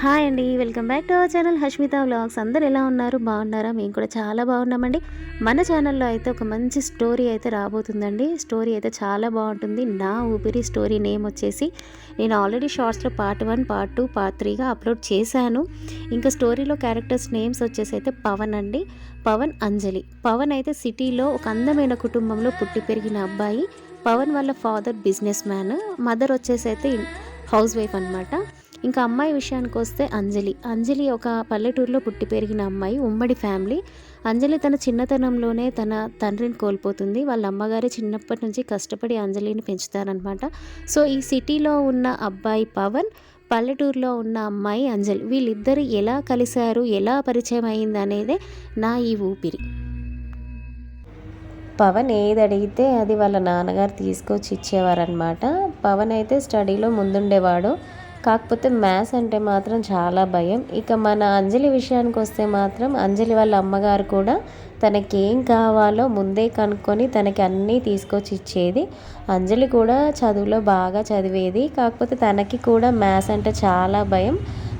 Hi అండి welcome back to our channel Hashmitha vlogs. అందరు ఎలా ఉన్నారు? బాగున్నారా? మేము కూడా చాలా బాగున్నామండి. మన ఛానల్లో అయితే ఒక మంచి స్టోరీ అయితే రాబోతుందండి. స్టోరీ అయితే చాలా బాగుంటుంది. నా ఊపిరి స్టోరీ నేమ్ వచ్చేసి నేను ఆల్రెడీ షార్ట్స్లో part one part two part త్రీగా upload చేశాను. ఇంకా స్టోరీలో క్యారెక్టర్స్ నేమ్స్ వచ్చేసి అయితే పవన్ అండి. పవన్ అంజలి. పవన్ అయితే సిటీలో ఒక అందమైన కుటుంబంలో పుట్టి పెరిగిన అబ్బాయి. పవన్ వాళ్ళ ఫాదర్ బిజినెస్ మ్యాన్. మదర్ వచ్చేసి అయితే హౌస్ వైఫ్ అనమాట ఇంకా అమ్మాయి విషయానికి వస్తే అంజలి. అంజలి ఒక పల్లెటూరులో పుట్టి పెరిగిన అమ్మాయి ఉమ్మడి ఫ్యామిలీ. అంజలి తన చిన్నతనంలోనే తన తండ్రిని కోల్పోతుంది. వాళ్ళ అమ్మగారే చిన్నప్పటి నుంచి కష్టపడి అంజలిని పెంచుతారనమాట సో ఈ సిటీలో ఉన్న అబ్బాయి పవన్ పల్లెటూరులో ఉన్న అమ్మాయి అంజలి. వీళ్ళిద్దరు ఎలా కలిశారు ఎలా పరిచయం అయింది అనేదే నా ఈ ఊపిరి. పవన్ ఏది అడిగితే అది వాళ్ళ నాన్నగారు తీసుకొచ్చి ఇచ్చేవారనమాట పవన్ అయితే స్టడీలో ముందుండేవాడు. కాకపోతే మ్యాథ్స్ అంటే మాత్రం చాలా భయం. ఇక మన అంజలి విషయానికి వస్తే మాత్రం అంజలి వాళ్ళ అమ్మగారు కూడా తనకేం కావాలో ముందే కనుక్కొని తనకి అన్నీ తీసుకొచ్చి ఇచ్చేది. అంజలి కూడా చదువులో బాగా చదివేది. కాకపోతే తనకి కూడా మ్యాథ్స్ అంటే చాలా భయం.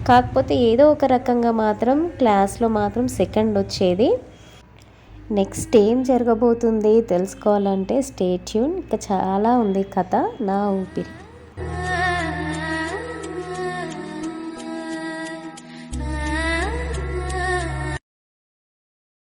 కాకపోతే ఏదో ఒక రకంగా మాత్రం క్లాస్లో మాత్రం సెకండ్ వచ్చేది. నెక్స్ట్ ఏం జరగబోతుంది తెలుసుకోవాలంటే స్టేట్యూన్. ఇంకా చాలా ఉంది కథ. నా ఊపిరి.